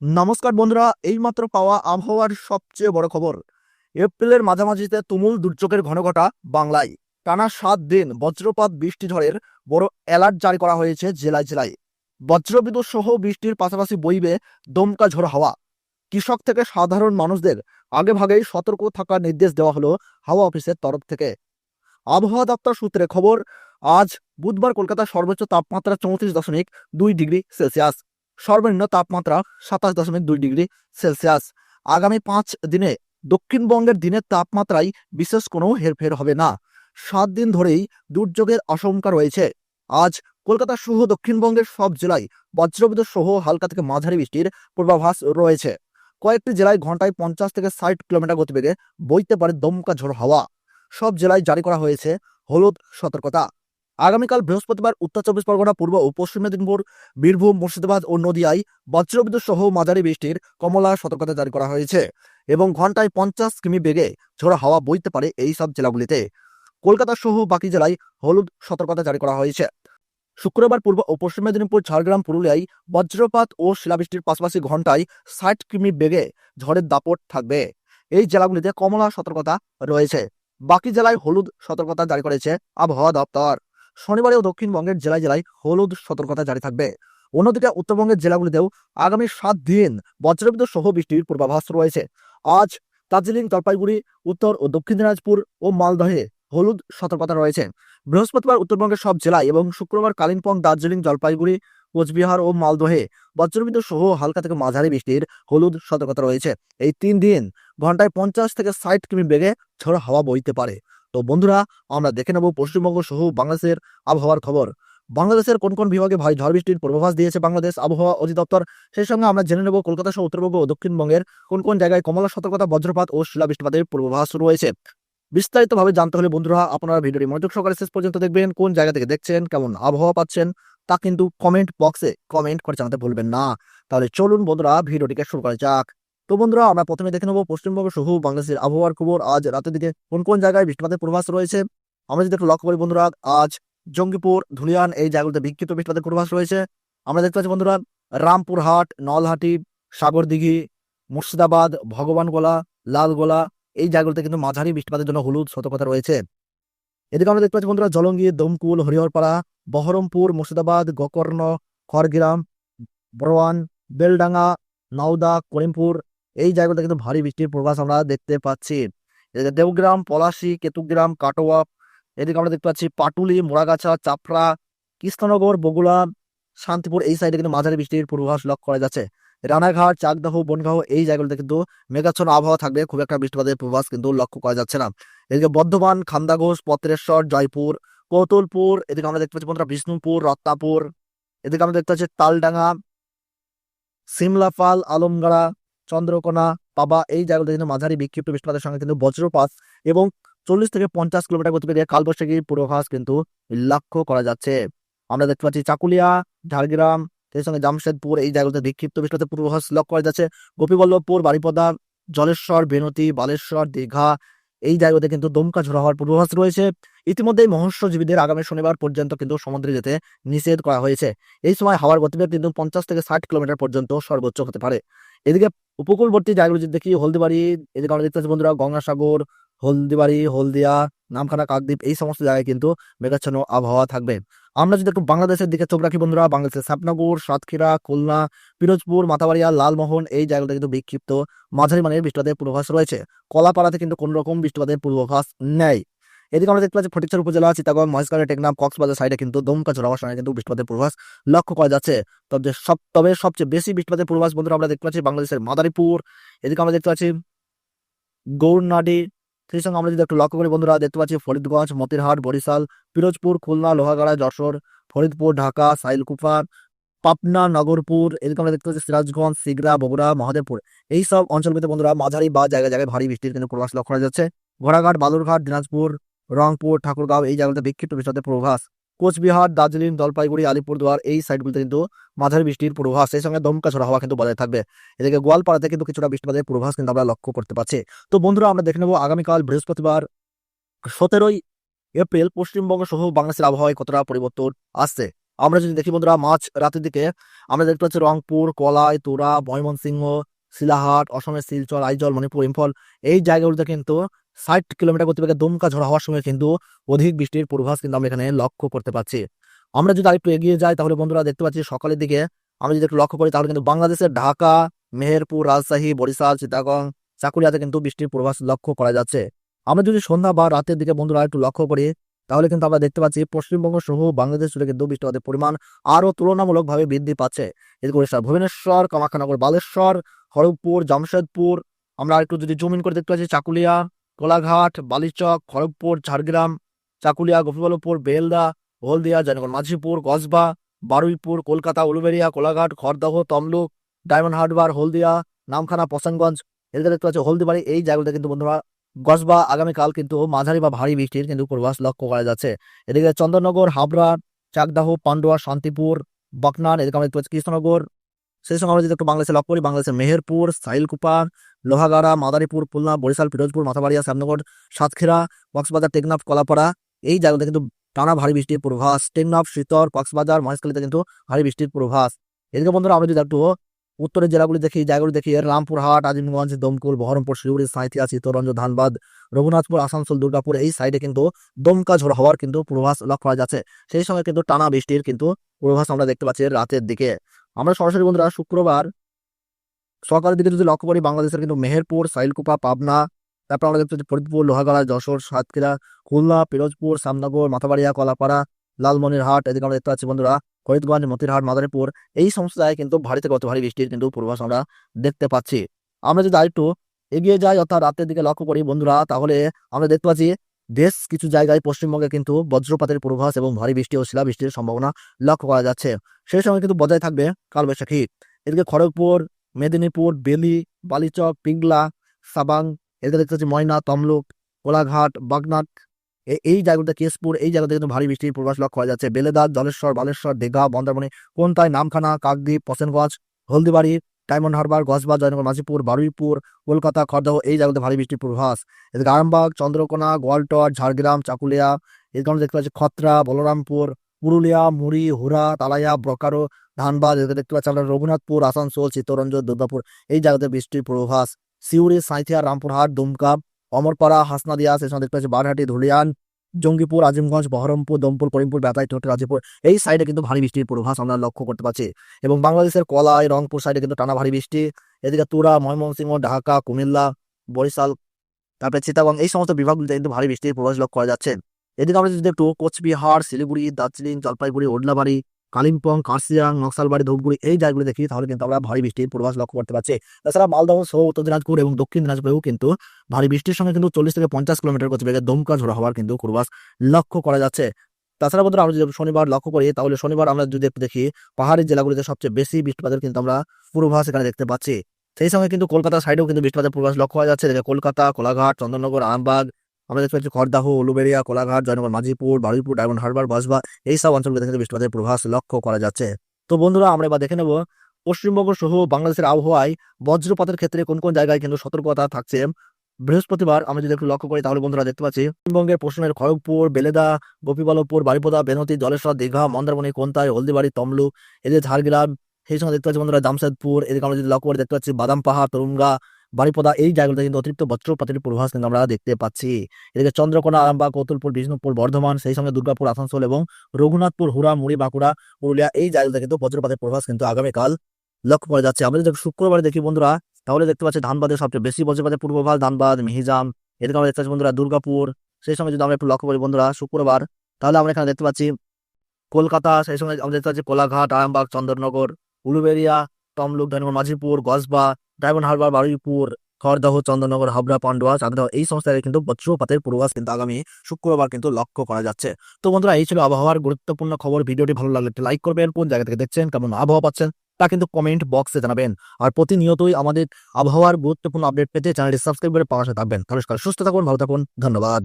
নমস্কার বন্ধুরা, এইমাত্র পাওয়া আবহাওয়ার সবচেয়ে বড় খবর। এপ্রিলের মাঝামাঝিতে তুমুল দুর্যোগের ঘনঘটা বাংলায়। টানা সাত দিন বজ্রপাত, বৃষ্টি ঝড়ের বড় অ্যালার্ট জারি করা হয়েছে জেলায় জেলায়। বজ্রবিদ্যুৎ সহ বৃষ্টির পাশাপাশি বইবে দমকা ঝড় হাওয়া। কৃষক থেকে সাধারণ মানুষদের আগেভাগেই সতর্ক থাকার নির্দেশ দেওয়া হলো হাওয়া অফিসের তরফ থেকে। আবহাওয়া দপ্তর সূত্রে খবর, আজ বুধবার কলকাতার সর্বোচ্চ তাপমাত্রা চৌত্রিশ দশমিক দুই ডিগ্রি সেলসিয়াস। সর্বনিম্ন তাপমাত্রা সাতাশ দশমিক দুই ডিগ্রি সেলসিয়াস। আগামী পাঁচ দিনে দক্ষিণবঙ্গের দিনের তাপমাত্রায় বিশেষ কোনো হেরফের হবে না। সাত দিন ধরেই দুর্যোগের আশঙ্কা রয়েছে। আজ কলকাতা সহ দক্ষিণবঙ্গের সব জেলায় বজ্রবিদ্যুৎ সহ হালকা থেকে মাঝারি বৃষ্টির পূর্বাভাস রয়েছে। কয়েকটি জেলায় ঘন্টায় পঞ্চাশ থেকে ষাট কিলোমিটার গতিবেগে বইতে পারে দমকা ঝড় হাওয়া। সব জেলায় জারি করা হয়েছে হলুদ সতর্কতা। আগামীকাল বৃহস্পতিবার উত্তর চব্বিশ পরগনা, পূর্ব ও পশ্চিম মেদিনীপুর, বীরভূম, মুর্শিদাবাদ ও নদিয়ায় বজ্রবিদ্যুৎ সহ মাঝারি বৃষ্টির কমলা সতর্কতা জারি করা হয়েছে এবং ঘন্টায় পঞ্চাশ কিমি বেগে ঝোড়া হাওয়া বইতে পারে এই সব জেলাগুলিতে। কলকাতা সহ বাকি জেলায় হলুদ সতর্কতা জারি করা হয়েছে। শুক্রবার পূর্ব ও পশ্চিম মেদিনীপুর, ঝাড়গ্রাম, পুরুলিয়ায় বজ্রপাত ও শিলাবৃষ্টির পাশাপাশি ঘন্টায় ষাট কিমি বেগে ঝড়ের দাপট থাকবে। এই জেলাগুলিতে কমলা সতর্কতা রয়েছে। বাকি জেলায় হলুদ সতর্কতা জারি করেছে আবহাওয়া দপ্তর। শনিবারেও দক্ষিণবঙ্গের জেলায় জেলায় হলুদ সতর্কতা জারি থাকবে। অন্যদিকে উত্তরবঙ্গের জেলাগুলিতেও আগামী সাত দিন বজ্রবিদ্যুৎ সহ বৃষ্টির পূর্বাভাস রয়েছে। আজ দার্জিলিং, জলপাইগুড়ি, উত্তর ও দক্ষিণ দিনাজপুর ও মালদহে হলুদ সতর্কতা রয়েছে। বৃহস্পতিবার উত্তরবঙ্গের সব জেলায় এবং শুক্রবার কালিম্পং, দার্জিলিং, জলপাইগুড়ি, কোচবিহার ও মালদহে বজ্রবিদ্যুৎ সহ হালকা থেকে মাঝারি বৃষ্টির হলুদ সতর্কতা রয়েছে। এই তিন দিন ঘন্টায় পঞ্চাশ থেকে ষাট কিমি বেগে ঝড় হাওয়া বইতে পারে। তো বন্ধুরা, আমরা দেখে নেব পশ্চিমবঙ্গ সহ বাংলাদেশের আবহাওয়ার খবর। বাংলাদেশের কোন কোন বিভাগে ভারী ঝড় বৃষ্টির পূর্বাভাস দিয়েছে বাংলাদেশ আবহাওয়া অধিদপ্তর? সেই সঙ্গে আমরা জেনে নেব কলকাতা সহ উত্তরবঙ্গ ও দক্ষিণবঙ্গের কোন কোন জায়গায় কমলা সতর্কতা, বজ্রপাত ও শিলাবৃষ্টিপাতের পূর্বাভাস রয়েছে। বিস্তারিতভাবে জানতে হলে বন্ধুরা, আপনারা ভিডিওটি মনোযোগ সহকারে শেষ পর্যন্ত দেখবেন, কোন জায়গা থেকে দেখছেন, কেমন আবহাওয়া পাচ্ছেন, তা কিন্তু কমেন্ট বক্সে কমেন্ট করে জানাতে ভুলবেন না। তাহলে চলুন বন্ধুরা, ভিডিওটিকে শুরু করা যাক। তো বন্ধুরা, আমরা প্রথমে দেখে নেব পশ্চিমবঙ্গ সহ বাংলাদেশের আবহাওয়ার খবর। আজ রাতের দিকে কোন কোন জায়গায় বৃষ্টিপাতের পূর্বাভাস রয়েছে? আমরা যদি একটু লক্ষ্য করি বন্ধুরা, আজ জঙ্গিপুর, ধুলিয়ান এই জায়গাগুলোতে বিক্ষিপ্ত বৃষ্টিপাতের পূর্বাভাস রয়েছে। আমরা দেখতে পাচ্ছি বন্ধুরা, রামপুরহাট, নলহাটি, সাগরদিঘি, মুর্শিদাবাদ, ভগবানগোলা, লালগোলা এই জায়গাগুলোতে কিন্তু মাঝারি বৃষ্টিপাতের জন্য হলুদ সতর্কতা রয়েছে। এদিকে আমরা দেখতে পাচ্ছি বন্ধুরা, জলঙ্গি, দমকুল, হরিহরপাড়া, বহরমপুর, মুর্শিদাবাদ, গোকর্ণ, খড়গ্রাম বরওয়ান বেলডাঙ্গা, নাওদা, করিমপুর এই জায়গাগুলোতে কিন্তু ভারী বৃষ্টির পূর্বাভাস আমরা দেখতে পাচ্ছি। দেবগ্রাম, পলাশি, কেতুগ্রাম, কাটোয়া, এদিকে আমরা দেখতে পাচ্ছি পাটুলি, মোড়াগাছা, চাপড়া, কৃষ্ণনগর, বগুড়া, শান্তিপুর, এই সাইডে কিন্তু মাঝারি বৃষ্টির পূর্বাভাস লক্ষ্য করা যাচ্ছে। রানাঘাট, চাকদাহ, বনগাঁও, এই জায়গাগুলোতে কিন্তু মেঘাচ্ছন্ন আবহাওয়া থাকবে খুব একটা বৃষ্টিপাতের পূর্বাভাস কিন্তু লক্ষ্য করা যাচ্ছে না। এদিকে বর্ধমান খান্দাঘোষ পত্রেশ্বর, জয়পুর, কৌতলপুর, এদিকে আমরা দেখতে পাচ্ছি বন্ধুরা বিষ্ণুপুর, রত্নাপুর, এদিকে আমরা দেখতে পাচ্ছি তালডাঙ্গা, সিমলাপাল, আলমগাড়া চন্দ্রকোনা, পাবা, এই জায়গাগুলোতে কিন্তু মাঝারি বিক্ষিপ্ত বৃষ্টিপাতের সঙ্গে কিন্তু বজ্রপাত এবং চল্লিশ থেকে পঞ্চাশ কিলোমিটার গতিবেগে কালবৈশাখীর পূর্বাভাস কিন্তু লক্ষ্য করা যাচ্ছে। আমরা দেখতে পাচ্ছি চাকুলিয়া, ঝাড়গ্রাম সেই সঙ্গে জামশেদপুর, এই জায়গাগুলোতে বিক্ষিপ্ত বৃষ্টিপাতের পূর্বাভাস লক্ষ্য করা যাচ্ছে। গোপীবল্লভপুর, বারিপদা, জলেশ্বর, বেনতি, বালেশ্বর, দীঘা, এই জায়গাতে কিন্তু দমকা ঝোড়া হওয়ার পূর্বাভাস রয়েছে। ইতিমধ্যেই মৎস্যজীবীদের আগামী শনিবার পর্যন্ত কিন্তু সমুদ্রে যেতে নিষেধ করা হয়েছে। এই সময় হাওয়ার গতিবেগ কিন্তু পঞ্চাশ থেকে ষাট কিলোমিটার পর্যন্ত সর্বোচ্চ হতে পারে। এদিকে উপকূলবর্তী জায়গাগুলো যদি দেখি হলদিবাড়ি, এদিকে আমরা দেখতে পাচ্ছি বন্ধুরা গঙ্গাসাগর, হলদিবাড়ি, হলদিয়া, নামখানা, কাকদ্বীপ এই সমস্ত জায়গায় কিন্তু মেঘাচ্ছন্ন আবহাওয়া থাকবে। আমরা যদি একটু বাংলাদেশের দিকে চোখ রাখি বন্ধুরা, বাংলাদেশের সাপনগর সাতক্ষীরা, খুলনা, পিরোজপুর, মাথাবাড়িয়া, লালমোহন এই জায়গাগুলোতে কিন্তু বিক্ষিপ্ত মাঝারি মানের বৃষ্টিপাতের পূর্বাভাস রয়েছে। কলাপাড়াতে কিন্তু কোনো রকম বৃষ্টিপাতের পূর্বাভাস নেই। এদিকে আমরা দেখতে পাচ্ছি ফটিকচর উপজেলা চিতাগং মহেশখালী টেকনাম কক্সবাজার সাইডে কিন্তু দমকা ঝোড়াবার সঙ্গে কিন্তু বৃষ্টিপাতের পূর্বাভাস লক্ষ্য করা যাচ্ছে। তবে সব, তবে সবচেয়ে বেশি বৃষ্টিপাতের পূর্বাভাস বন্ধুরা আমরা দেখতে পাচ্ছি বাংলাদেশের মাদারীপুর, এদিকে আমরা দেখতে পাচ্ছি গৌরনাডি, সেই সঙ্গে আমরা যদি একটু লক্ষ্য করি বন্ধুরা দেখতে পাচ্ছি ফরিদগঞ্জ, মতিরহাট, বরিশাল, পিরোজপুর, খুলনা, লোহাগাড়া, যশোর, ফরিদপুর, ঢাকা সাইলকুপা পাবনা, নগরপুর, এদিকে আমরা দেখতে পাচ্ছি সিরাজগঞ্জ সিগরা বগুড়া, মহাদেবপুর। এই সব অঞ্চলগুলিতে বন্ধুরা মাঝারি বা জায়গায় জায়গায় ভারী বৃষ্টির কিন্তু পূর্বাভাস লক্ষ্য করা যাচ্ছে। ঘোড়াঘাট, বালুরঘাট, দিনাজপুর রংপুর, ঠাকুরগাঁও এই জায়গাগুলোতে বিক্ষিপ্ত বৃষ্টিপাতের পূর্বাভাস। কোচবিহার, দার্জিলিং, জলপাইগুড়ি, আলিপুরদুয়ার এই সাইডগুলোতে কিন্তু মাঝারি বৃষ্টির পূর্বাভাস। সেই সঙ্গে দমকা ঝোড়া হওয়া কিন্তু বজায় থাকবে। এদিকে গোয়ালপাড়াতে কিন্তু কিছুটা বৃষ্টিপাতের পূর্বাভাস কিন্তু আমরা লক্ষ্য করতে পারছি। তো বন্ধুরা, আমরা দেখে নেব আগামীকাল বৃহস্পতিবার সতেরোই এপ্রিল পশ্চিমবঙ্গ সহ বাংলাদেশের আবহাওয়ায় কতটা পরিবর্তন আসছে। আমরা যদি দেখি বন্ধুরা, মাঝ রাতের দিকে আমরা দেখতে পাচ্ছি রংপুর, কলাই, তোরা, ময়মনসিংহ, শিলাহাট, অসমের শিলচর আইজল মণিপুর, ইম্ফল এই জায়গাগুলোতে কিন্তু ষাট কিলোমিটার গতিবেগে দমকা ঝড় হওয়ার সময় কিন্তু অধিক বৃষ্টির পূর্বাভাস কিন্তু আমরা এখানে লক্ষ্য করতে পারছি। আমরা যদি আরেকটু এগিয়ে যাই, তাহলে বন্ধুরা দেখতে পাচ্ছি সকালের দিকে আমরা যদি একটু লক্ষ্য করি, তাহলে কিন্তু বাংলাদেশের ঢাকা, মেহেরপুর, রাজশাহী, বরিশাল, চিটাগং চাকুরিয়াতে কিন্তু বৃষ্টির পূর্বাভাস লক্ষ্য করা যাচ্ছে। আমরা যদি সন্ধ্যা বা রাতের দিকে বন্ধুরা একটু লক্ষ্য করি, তাহলে কিন্তু আমরা দেখতে পাচ্ছি পশ্চিমবঙ্গ সহ বাংলাদেশ জুড়ে কিন্তু বৃষ্টিপাতের পরিমাণ আরও তুলনামূলকভাবে বৃদ্ধি পাচ্ছে। এদিকে উড়িষ্যার ভুবনেশ্বর, কামাখ্যানগর, বালেশ্বর খড়গপুর জামশেদপুর, আমরা একটু যদি জমিন করে দেখতে পাচ্ছি চাকুলিয়া কোলাঘাট, বালিচক, খড়গপুর, ঝাড়গ্রাম, চাকুলিয়া, গোপীবল্লভপুর, বেলদা, হলদিয়া, জয়নগর, মাঝিপুর, কসবা, বারুইপুর, কলকাতা, উলুবেড়িয়া, কোলাঘাট, খড়দহ, তমলুক, ডায়মন্ড হারবার, হলদিয়া, নামখানা পশানগঞ্জ এদের দেখতে পাচ্ছি হলদিবাড়ি, এই জায়গাগুলোতে কিন্তু বন্ধুরা গসবা আগামীকাল কিন্তু মাঝারি বা ভারী বৃষ্টির কিন্তু পূর্বাভাস লক্ষ্য করা যাচ্ছে। এদিকে চন্দননগর, হাবড়া, চাকদাহ, পান্ডুয়া, শান্তিপুর বকনার এদিকে আমরা দেখতে পাচ্ছি কৃষ্ণনগর সেই সঙ্গে আমরা যদি একটু বাংলাদেশে লক্ষ্য করি, বাংলাদেশের মেহেরপুর, সাইলকুপা, লোহাগাড়া, মাদারীপুর, খুলনা, বরিশাল ফিরোজপুর মাথাবাড়িয়া, শ্যামনগর, সাতক্ষীরা, কক্সবাজার, টেকনাফ, কলাপাড়া, এই জায়গাতে কিন্তু টানা ভারী বৃষ্টির পূর্বাভাস। টেকনাফ শীতর কক্সবাজার, মহেশখালীতে কিন্তু ভারী বৃষ্টির পূর্বাভাস। এদিকে বন্ধুরা আমরা যদি একটু উত্তরের জেলাগুলি দেখি জায়গাগুলি দেখি রামপুরহাট, আজিমগঞ্জ, দমকুল, বহরমপুর, শিলিগুড়ি, সাঁইথিয়া চিত্তরঞ্জ ধানবাদ, রঘুনাথপুর, আসানসোল, দুর্গাপুর, এই সাইডে কিন্তু দমকা ঝড় হওয়ার কিন্তু পূর্বাভাস লক্ষ্য করা যাচ্ছে। সেই সঙ্গে কিন্তু টানা বৃষ্টির কিন্তু পূর্বাভাস আমরা দেখতে পাচ্ছি রাতের দিকে। আমরা সরাসরি বন্ধুরা শুক্রবার সকালের দিকে যদি লক্ষ্য করি, বাংলাদেশের কিন্তু মেহেরপুর, সাইলকুপা, পাবনা, তারপর আমরা দেখতে পাচ্ছি ফরিদপুর, লোহাগড়া, যশোর, সাতক্ষীরা, খুলনা, পিরোজপুর সামনগর মাথাবাড়িয়া, কলাপাড়া, লালমনিরহাট, এদিকে আমরা দেখতে পাচ্ছি বন্ধুরা ফরিদগঞ্জ, মতিরহাট, মাদারীপুর, এই সমস্ত জায়গায় কিন্তু ভারী থেকে অত ভারী বৃষ্টির কিন্তু পূর্বাভাস আমরা দেখতে পাচ্ছি। আমরা যদি আরেকটু এগিয়ে যাই, অর্থাৎ রাতের দিকে লক্ষ্য করি বন্ধুরা, তাহলে আমরা দেখতে পাচ্ছি বেশ কিছু জায়গায় পশ্চিমবঙ্গে কিন্তু বজ্রপাতের পূর্বাভাস এবং ভারী বৃষ্টি ও শিলাবৃষ্টির সম্ভাবনা লক্ষ্য করা যাচ্ছে। সেই সময় কিন্তু বজায় থাকবে কালবৈশাখী। এদিকে খড়গপুর, মেদিনীপুর, বেলি, বালিচক, পিংলা, সাবাং, এদিকে দেখতে পাচ্ছি ময়না, তমলুক, কোলাঘাট বাগনাট এই জায়গাতে কেশপুর, এই জায়গাতে কিন্তু ভারী বৃষ্টির পূর্বাভাস লক্ষ্য করা যাচ্ছে। বেলেদার জলেশ্বর, বালেশ্বর, দীঘা মন্দারমণি কোনতায় নামখানা, কাকদ্বীপ পশেনগঞ্জ হলদিবাড়ি ডায়মন্ড হারবার গসবা জয়নগর, মাঝিপুর, বারুইপুর, কলকাতা, খড়দহ, এই জায়গাতে ভারী বৃষ্টির পূর্বাভাস। এদিকে আরামবাগ, চন্দ্রকোনা, গোয়ালটর, ঝাড়গ্রাম, চাকুলিয়া এদিকে আমরা দেখতে পাচ্ছি খত্রা, বলরামপুর, পুরুলিয়া, মুড়ি হুরা তালাইয়া, ব্রকারো, ধানবাদ, এদিকে দেখতে পাচ্ছি আমরা রঘুনাথপুর, আসানসোল, চিত্তরঞ্জন, দুর্গাপুর, এই জায়গাতে বৃষ্টির পূর্বাভাস। সিউড়ি, সাঁইথিয়া, রামপুরহাট, দুমকা, অমরপাড়া, হাসনাদিয়া, সেই সঙ্গে দেখতে পাচ্ছি বারহাটি, ধুলিয়ান জঙ্গিপুর, আজিমগঞ্জ, বহরমপুর, দমপুর, করিমপুর, বেতাই টোট রাজীপুর এই সাইডে কিন্তু ভারী বৃষ্টির পূর্বাভাস আমরা লক্ষ্য করতে পারছি। এবং বাংলাদেশের কলাই, রংপুর সাইডে কিন্তু টানা ভারী বৃষ্টি। এদিকে তুরা, ময়মনসিংহ, ঢাকা, কুমিল্লা, বরিশাল, তারপরে চিতাগং এই সমস্ত বিভাগগুলিতে কিন্তু ভারী বৃষ্টির পূর্বাভাস লক্ষ্য করা যাচ্ছে। এদিকে আমরা যদি একটু কোচবিহার, শিলিগুড়ি, দার্জিলিং, জলপাইগুড়ি ওডলাবাড়ি কালিম্পং কার্সিয়াং নকশালবাড়ি, ধূপগুড়ি এই জায়গাগুলি দেখি, তাহলে কিন্তু আমরা ভারী বৃষ্টির পূর্বাভাস লক্ষ্য করতে পারছি। তাছাড়া মালদহ সহ উত্তর দিনাজপুর এবং দক্ষিণ দিনাজপুরেও কিন্তু ভারী বৃষ্টির সঙ্গে কিন্তু চল্লিশ থেকে পঞ্চাশ কিলোমিটার গতিবেগে দমকা ঝোড়া হওয়ার কিন্তু পূর্বাভাস লক্ষ্য করা যাচ্ছে। তাছাড়া বন্ধুরা, আমরা যদি শনিবার লক্ষ্য করি, তাহলে শনিবার আমরা যদি দেখি, পাহাড়ি জেলাগুলিতে সবচেয়ে বেশি বৃষ্টিপাতের কিন্তু আমরা পূর্বাভাস এখানে দেখতে পাচ্ছি। সেই সঙ্গে কিন্তু কলকাতার সাইডেও কিন্তু বৃষ্টিপাতের পূর্বাভাস লক্ষ্য করা যাচ্ছে। কলকাতা, কোলাঘাট চন্দননগর আরামবাগ আমরা দেখতে পাচ্ছি খড়দাহ, উলুবেড়িয়া, কোলাঘাট, জয়নগর মাঝিপুর বারুইপুর, ডায়মন্ড হারবার বসবা এই সব অঞ্চলগুলিতে কিন্তু বৃষ্টিপাতের পূর্বাভাস লক্ষ্য করা যাচ্ছে। তো বন্ধুরা, আমরা এবার দেখে নেব পশ্চিমবঙ্গ সহ বাংলাদেশের আবহাওয়ায় বজ্রপাতের ক্ষেত্রে কোন কোন জায়গায় কিন্তু সতর্কতা থাকছে। বৃহস্পতিবার আমরা যদি একটু লক্ষ্য করি, তাহলে বন্ধুরা দেখতে পাচ্ছি পশ্চিমবঙ্গের পশ্চিমের খড়গপুর, বেলেদা, গোপীবালপুর, বারিপদা বেনতি জলেশ্বর, দীঘা, মন্দারমণি কোনতায় হলদিবাড়ি তমলুক এদের ঝাড়গ্রাম, সেই সঙ্গে দেখতে পাচ্ছি বন্ধুরা, জামশেদপুর, এদিকে আমরা যদি লক্ষ্য করে, দেখতে পাচ্ছি বাদাম পাহাড় তরুঙ্গা বারিপদা এই জায়গাগুলোতে কিন্তু অতিরিক্ত বজ্রপাতের পূর্বাভাস কিন্তু আমরা দেখতে পাচ্ছি। এদিকে চন্দ্রকোনা আরামবাগ কৌতুলপুর বিষ্ণুপুর বর্ধমান সেই সঙ্গে দুর্গাপুর আসানসোল এবং রঘুনাথপুর হুড়া মুড়ি বাঁকুড়া পুরুলিয়া এই জায়গাগুলোতে কিন্তু বজ্রপাতের পূর্বাভাস কিন্তু আগামীকাল লক্ষ্য করা যাচ্ছে। আমরা যদি শুক্রবার দেখি বন্ধুরা তাহলে দেখতে পাচ্ছি ধানবাদের সবচেয়ে বেশি বজ্রপাতের পূর্বাভাস ধানবাদ মিহিজাম এদিকে আমরা দেখতে পাচ্ছি বন্ধুরা দুর্গাপুর সেই সঙ্গে যদি আমরা একটু লক্ষ্য করি বন্ধুরা শুক্রবার তাহলে আমরা এখানে দেখতে পাচ্ছি কলকাতা সেই সঙ্গে আমরা দেখতে পাচ্ছি কোলাঘাট আরামবাগ চন্দননগর উলুবেরিয়া তমলুক ধনগর মাঝিপুর গসবা ডায়মন্ড হারবার, বারুইপুর, খড়দহ চন্দ্রনগর হাবড়া, পান্ডুয়া চাকদহ এই সমস্ত কিন্তু বজ্রপাতের পূর্বাভাস কিন্তু আগামী শুক্রবার কিন্তু লক্ষ্য করা যাচ্ছে। তো বন্ধুরা, এই ছিল আবহাওয়ার গুরুত্বপূর্ণ খবর। ভিডিওটি ভালো লাগলে লাইক করবেন, কোন জায়গা থেকে দেখছেন, কেমন আবহাওয়া পাচ্ছেন, তা কিন্তু কমেন্ট বক্সে জানাবেন। আর প্রতিনিয়তই আমাদের আবহাওয়ার গুরুত্বপূর্ণ আপডেট পেতে চ্যানেলটি সাবস্ক্রাইব করে পাশে থাকবেন। তাহলে সুস্থ থাকুন, ভালো থাকুন, ধন্যবাদ।